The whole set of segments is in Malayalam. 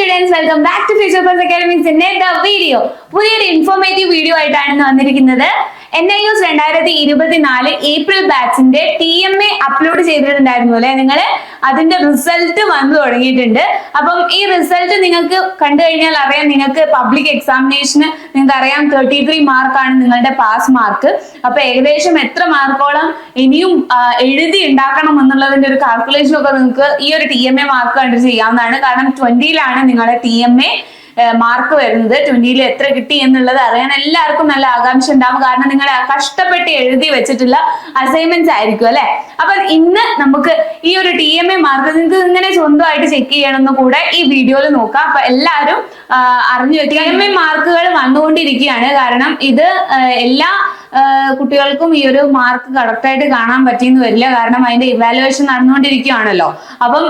Students welcome back to future plus അക്കാഡമിക്സിന്റെ the video പുതിയൊരു ഇൻഫോർമേറ്റീവ് വീഡിയോ ആയിട്ടാണ് വന്നിരിക്കുന്നത്. എൻ ഐ യുസ് രണ്ടായിരത്തി ഇരുപത്തിനാല് ഏപ്രിൽ ബാച്ചിന്റെ ടി എം എ അപ്ലോഡ് ചെയ്തിട്ടുണ്ടായിരുന്നു അല്ലെ? നിങ്ങൾ അതിന്റെ റിസൾട്ട് വന്നു തുടങ്ങിയിട്ടുണ്ട്. അപ്പം ഈ റിസൾട്ട് നിങ്ങൾക്ക് കണ്ടു കഴിഞ്ഞാൽ അറിയാം നിങ്ങൾക്ക് പബ്ലിക് എക്സാമിനേഷന് നിങ്ങൾക്ക് അറിയാം തേർട്ടി ത്രീ മാർക്കാണ് നിങ്ങളുടെ പാസ് മാർക്ക് അപ്പൊ ഏകദേശം എത്ര മാർക്കോളം ഇനിയും എഴുതി ഉണ്ടാക്കണം എന്നുള്ളതിന്റെ ഒരു കാൽക്കുലേഷൻ ഒക്കെ നിങ്ങൾക്ക് ഈ ഒരു ടി എം എ മാർക്ക് കണ്ടിട്ട് ചെയ്യാവുന്നതാണ്. കാരണം ട്വന്റിയിലാണ് നിങ്ങളുടെ ടി എം എ മാർക്ക് വരുന്നത് ട്വന്റിയിൽ എത്ര കിട്ടി എന്നുള്ളത് അറിയാൻ എല്ലാവർക്കും നല്ല ആകാംക്ഷ ഉണ്ടാവും. കാരണം നിങ്ങൾ കഷ്ടപ്പെട്ട് എഴുതി വെച്ചിട്ടുള്ള അസൈൻമെന്റ്സ് ആയിരിക്കും അല്ലെ? അപ്പൊ ഇന്ന് നമുക്ക് ഈ ഒരു ടി എം എ മാർക്ക് നിങ്ങൾക്ക് ഇങ്ങനെ സ്വന്തമായിട്ട് ചെക്ക് ചെയ്യണമെന്ന് കൂടെ ഈ വീഡിയോയിൽ നോക്കാം. അപ്പൊ എല്ലാവരും അറിഞ്ഞു വെക്കുക ടി എം എ മാർക്കുകൾ വന്നുകൊണ്ടിരിക്കുകയാണ്. കാരണം ഇത് എല്ലാ കുട്ടികൾക്കും ഈ ഒരു മാർക്ക് കറക്റ്റ് ആയിട്ട് കാണാൻ പറ്റിയെന്ന് വരില്ല. കാരണം അതിന്റെ ഇവാലുവേഷൻ നടന്നുകൊണ്ടിരിക്കുകയാണല്ലോ. അപ്പം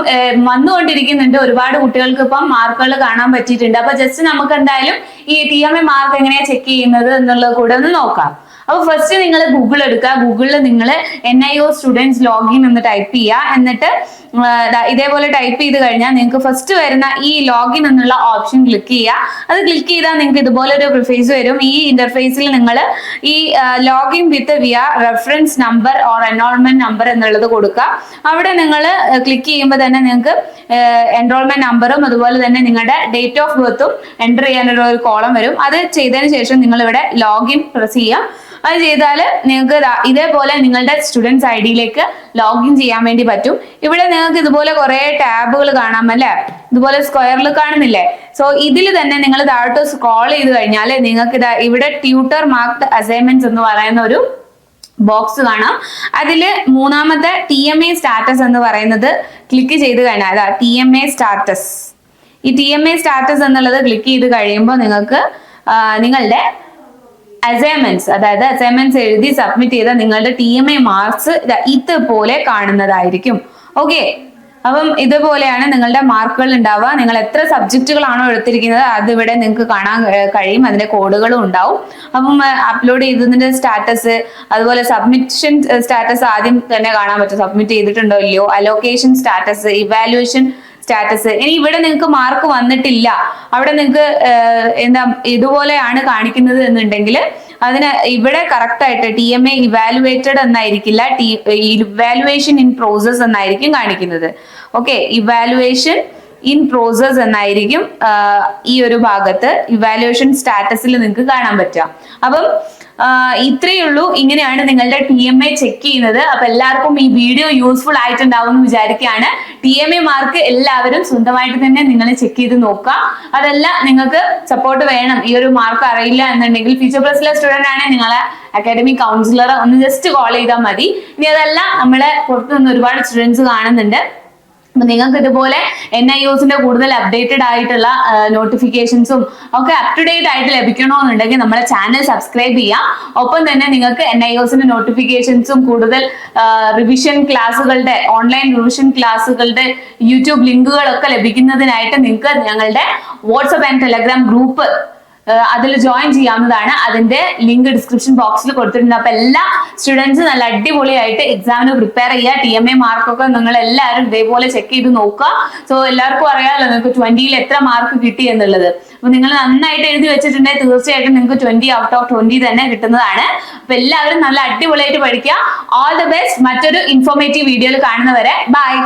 വന്നുകൊണ്ടിരിക്കുന്നുണ്ട്. ഒരുപാട് കുട്ടികൾക്ക് ഇപ്പം മാർക്കുകൾ കാണാൻ പറ്റിയിട്ടുണ്ട്. അപ്പൊ ജസ്റ്റ് നമുക്ക് എന്തായാലും ഈ ടി എം എ മാർക്ക് എങ്ങനെയാ ചെക്ക് ചെയ്യുന്നത് എന്നുള്ളത് കൂടെ ഒന്ന് നോക്കാം. അപ്പൊ ഫസ്റ്റ് നിങ്ങൾ ഗൂഗിൾ എടുക്കുക ഗൂഗിളിൽ നിങ്ങൾ N I O students login എന്ന് ടൈപ്പ് ചെയ്യുക എന്നിട്ട് ഇതേപോലെ ടൈപ്പ് ചെയ്ത് കഴിഞ്ഞാൽ നിങ്ങൾക്ക് ഫസ്റ്റ് വരുന്ന ഈ ലോഗിൻ എന്നുള്ള ഓപ്ഷൻ ക്ലിക്ക് ചെയ്യുക അത് ക്ലിക്ക് ചെയ്താൽ നിങ്ങൾക്ക് ഇതുപോലെ ഒരു പ്രിഫേസ് വരും. ഈ ഇന്റർഫേസിൽ നിങ്ങൾ ഈ login with via reference number or enrolment number എന്നുള്ളത് കൊടുക്കുക അവിടെ നിങ്ങൾ ക്ലിക്ക് ചെയ്യുമ്പോൾ തന്നെ നിങ്ങൾക്ക് എൻറോൾമെന്റ് നമ്പറും അതുപോലെ തന്നെ നിങ്ങളുടെ ഡേറ്റ് ഓഫ് ബർത്തും എന്റർ ചെയ്യാനുള്ള ഒരു കോളം വരും. അത് ചെയ്തതിന് ശേഷം നിങ്ങൾ ഇവിടെ ലോഗിൻ പ്രസ് ചെയ്യാം. അത് ചെയ്താൽ നിങ്ങൾക്ക് ഇതേപോലെ നിങ്ങളുടെ സ്റ്റുഡൻസ് ഐ ഡിയിലേക്ക് ലോഗിൻ ചെയ്യാൻ വേണ്ടി പറ്റും. ഇവിടെ നിങ്ങൾക്ക് ഇതുപോലെ കുറെ ടാബുകൾ കാണാം അല്ലേ? ഇതുപോലെ സ്ക്വയറിൽ കാണുന്നില്ലേ? സോ ഇതിൽ തന്നെ നിങ്ങൾ താഴോട്ട് സ്ക്രോൾ ചെയ്ത് കഴിഞ്ഞാൽ നിങ്ങൾക്ക് ഇതാ ഇവിടെ ട്യൂട്ടർ മാർക്ക്ഡ് അസൈൻമെന്റ്സ് എന്ന് പറയുന്ന ഒരു ബോക്സ് കാണാം. അതിൽ മൂന്നാമത്തെ ടി എം എ സ്റ്റാറ്റസ് എന്ന് പറയുന്നത് ക്ലിക്ക് ചെയ്ത് കഴിഞ്ഞാൽ അതാ ടി എം എ സ്റ്റാറ്റസ് ഈ ടി എം എ സ്റ്റാറ്റസ് എന്നുള്ളത് ക്ലിക്ക് ചെയ്ത് കഴിയുമ്പോൾ നിങ്ങൾക്ക് നിങ്ങളുടെ അസൈൻമെന്റ്സ് അതായത് അസൈൻമെന്റ്സ് എഴുതി സബ്മിറ്റ് ചെയ്ത നിങ്ങളുടെ ടി എം എ മാർക്സ് ഇതുപോലെ കാണുന്നതായിരിക്കും. ഓക്കെ അപ്പം ഇതുപോലെയാണ് നിങ്ങളുടെ മാർക്കുകൾ ഉണ്ടാവുക. നിങ്ങൾ എത്ര സബ്ജക്റ്റുകളാണോ എടുത്തിരിക്കുന്നത് അതിവിടെ നിങ്ങൾക്ക് കാണാൻ കഴി- കഴിയും. അതിന്റെ കോഡുകളും ഉണ്ടാവും. അപ്പം അപ്ലോഡ് ചെയ്തതിന്റെ സ്റ്റാറ്റസ് അതുപോലെ സബ്മിഷൻ സ്റ്റാറ്റസ് ആദ്യം തന്നെ കാണാൻ പറ്റും. സബ്മിറ്റ് ചെയ്തിട്ടുണ്ടോ ഇല്ലയോ? അലോക്കേഷൻ സ്റ്റാറ്റസ് ഇവാലുവേഷൻ സ്റ്റാറ്റസ് ഇനി ഇവിടെ നിങ്ങൾക്ക് മാർക്ക് വന്നിട്ടില്ല. അവിടെ നിങ്ങൾക്ക് എന്താ ഇതുപോലെയാണ് കാണിക്കുന്നത് എന്നുണ്ടെങ്കിൽ അതിന് ഇവിടെ കറക്റ്റ് ആയിട്ട് ടി എം എ ഇവാലുവേറ്റഡ് എന്നായിരിക്കില്ല. ടി ഇവാലുവേഷൻ ഇൻ പ്രോസസ് എന്നായിരിക്കും കാണിക്കുന്നത്. ഓക്കെ ഇവാലുവേഷൻ ഇൻ പ്രോസസ് എന്നായിരിക്കും ഈ ഒരു ഭാഗത്ത് ഇവാലുവേഷൻ സ്റ്റാറ്റസിൽ നിങ്ങൾക്ക് കാണാൻ പറ്റുക. അപ്പം ഇത്രയേ ഉള്ളൂ. ഇങ്ങനെയാണ് നിങ്ങളുടെ ടി എം എ ചെക്ക് ചെയ്യുന്നത്. അപ്പൊ എല്ലാവർക്കും ഈ വീഡിയോ യൂസ്ഫുൾ ആയിട്ടുണ്ടാവും എന്ന് വിചാരിക്കുകയാണ്. ടി എം എ മാർക്ക് എല്ലാവരും സ്വന്തമായിട്ട് തന്നെ നിങ്ങൾ ചെക്ക് ചെയ്ത് നോക്കുക. അതല്ല നിങ്ങൾക്ക് സപ്പോർട്ട് വേണം. ഈ ഒരു മാർക്ക് അറിയില്ല എന്നുണ്ടെങ്കിൽ ഫ്യൂച്ചർ പ്ലസിലെ സ്റ്റുഡന്റ് ആണെങ്കിൽ നിങ്ങളെ അക്കാഡമിക് കൗൺസിലർ ഒന്ന് ജസ്റ്റ് കോൾ ചെയ്താൽ മതി. ഇനി അതല്ല നമ്മളെ പുറത്തു നിന്ന് ഒരുപാട് സ്റ്റുഡൻസ് കാണുന്നുണ്ട്. അപ്പൊ നിങ്ങൾക്ക് ഇതുപോലെ എൻ ഐ ഒസിന്റെ കൂടുതൽ അപ്ഡേറ്റഡ് ആയിട്ടുള്ള നോട്ടിഫിക്കേഷൻസും ഒക്കെ അപ് ടു ഡേറ്റ് ആയിട്ട് ലഭിക്കണമെന്നുണ്ടെങ്കിൽ നമ്മുടെ ചാനൽ സബ്സ്ക്രൈബ് ചെയ്യാം. ഒപ്പം തന്നെ നിങ്ങൾക്ക് എൻ ഐ ഒസിന്റെ നോട്ടിഫിക്കേഷൻസും കൂടുതൽ റിവിഷൻ ക്ലാസ്സുകളുടെ ഓൺലൈൻ റിവിഷൻ ക്ലാസ്സുകളുടെ യൂട്യൂബ് ലിങ്കുകളൊക്കെ ലഭിക്കുന്നതിനായിട്ട് നിങ്ങൾക്ക് ഞങ്ങളുടെ വാട്സപ്പ് ആൻഡ് ടെലഗ്രാം ഗ്രൂപ്പ് അതിൽ ജോയിൻ ചെയ്യാവുന്നതാണ്. അതിന്റെ ലിങ്ക് ഡിസ്ക്രിപ്ഷൻ ബോക്സിൽ കൊടുത്തിട്ടുണ്ട്. അപ്പൊ എല്ലാ സ്റ്റുഡൻസ് നല്ല അടിപൊളിയായിട്ട് എക്സാമിന് പ്രിപ്പയർ ചെയ്യുക. ടി എം എ മാർക്കൊക്കെ നിങ്ങൾ എല്ലാവരും ഇതേപോലെ ചെക്ക് ചെയ്ത് നോക്കുക. സോ എല്ലാവർക്കും അറിയാമല്ലോ നിങ്ങൾക്ക് ട്വന്റിയിൽ എത്ര മാർക്ക് കിട്ടി എന്നുള്ളത്. അപ്പൊ നിങ്ങൾ നന്നായിട്ട് എഴുതി വെച്ചിട്ടുണ്ടെങ്കിൽ തീർച്ചയായിട്ടും നിങ്ങൾക്ക് ട്വന്റി ഔട്ട് ഓഫ് ട്വന്റി തന്നെ കിട്ടുന്നതാണ്. അപ്പൊ എല്ലാവരും നല്ല അടിപൊളിയായിട്ട് പഠിക്കുക. ഓൾ ദി ബെസ്റ്റ് മറ്റൊരു ഇൻഫോർമേറ്റീവ് വീഡിയോയിൽ കാണുന്നവരെ. ബൈ